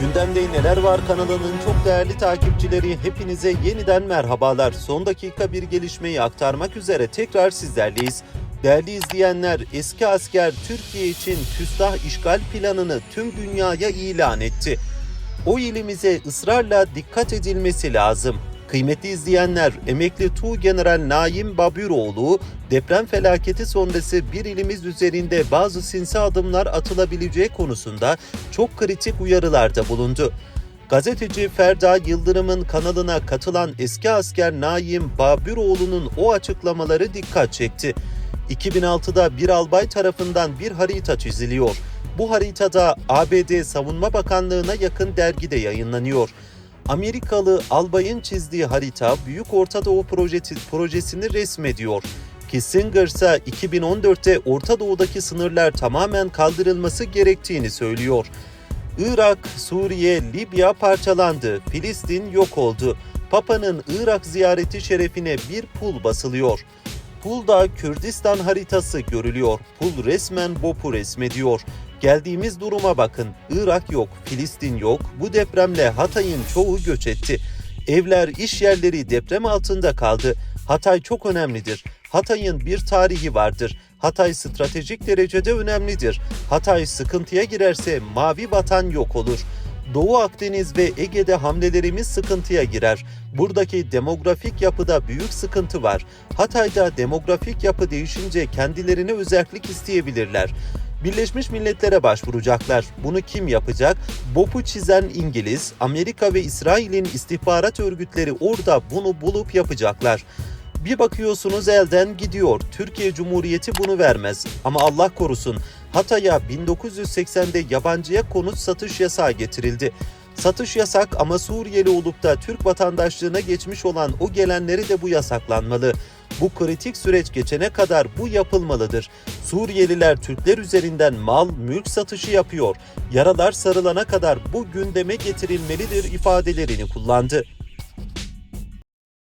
Gündemde Neler Var kanalının çok değerli takipçileri hepinize yeniden merhabalar. Son dakika bir gelişmeyi aktarmak üzere tekrar sizlerleyiz. Değerli izleyenler, eski asker Türkiye için küstah işgal planını tüm dünyaya ilan etti. O ilimize ısrarla dikkat edilmesi lazım. Kıymetli izleyenler, emekli Tuğ General Naim Babüroğlu, deprem felaketi sonrası bir ilimiz üzerinde bazı sinsi adımlar atılabileceği konusunda çok kritik uyarılarda bulundu. Gazeteci Ferda Yıldırım'ın kanalına katılan eski asker Naim Babüroğlu'nun o açıklamaları dikkat çekti. 2006'da bir albay tarafından bir harita çiziliyor. Bu haritada ABD Savunma Bakanlığı'na yakın dergide yayınlanıyor. Amerikalı albayın çizdiği harita Büyük Orta Doğu projesi, projesini resmediyor. Kissinger ise 2014'te Orta Doğu'daki sınırlar tamamen kaldırılması gerektiğini söylüyor. Irak, Suriye, Libya parçalandı, Filistin yok oldu. Papa'nın Irak ziyareti şerefine bir pul basılıyor. Pulda Kürdistan haritası görülüyor. Pul resmen BOP'u resmediyor. Geldiğimiz duruma bakın. Irak yok, Filistin yok. Bu depremle Hatay'ın çoğu göç etti. Evler, iş yerleri deprem altında kaldı. Hatay çok önemlidir. Hatay'ın bir tarihi vardır. Hatay stratejik derecede önemlidir. Hatay sıkıntıya girerse mavi vatan yok olur. Doğu Akdeniz ve Ege'de hamlelerimiz sıkıntıya girer. Buradaki demografik yapıda büyük sıkıntı var. Hatay'da demografik yapı değişince kendilerine özellik isteyebilirler. Birleşmiş Milletler'e başvuracaklar. Bunu kim yapacak? BOP'u çizen İngiliz, Amerika ve İsrail'in istihbarat örgütleri orada bunu bulup yapacaklar. Bir bakıyorsunuz elden gidiyor. Türkiye Cumhuriyeti bunu vermez. Ama Allah korusun Hatay'a 1980'de yabancıya konut satış yasağı getirildi. Satış yasak ama Suriyeli olup da Türk vatandaşlığına geçmiş olan o gelenleri de bu yasaklanmalı. Bu kritik süreç geçene kadar bu yapılmalıdır. Suriyeliler Türkler üzerinden mal, mülk satışı yapıyor. Yaralar sarılana kadar bu gündeme getirilmelidir ifadelerini kullandı.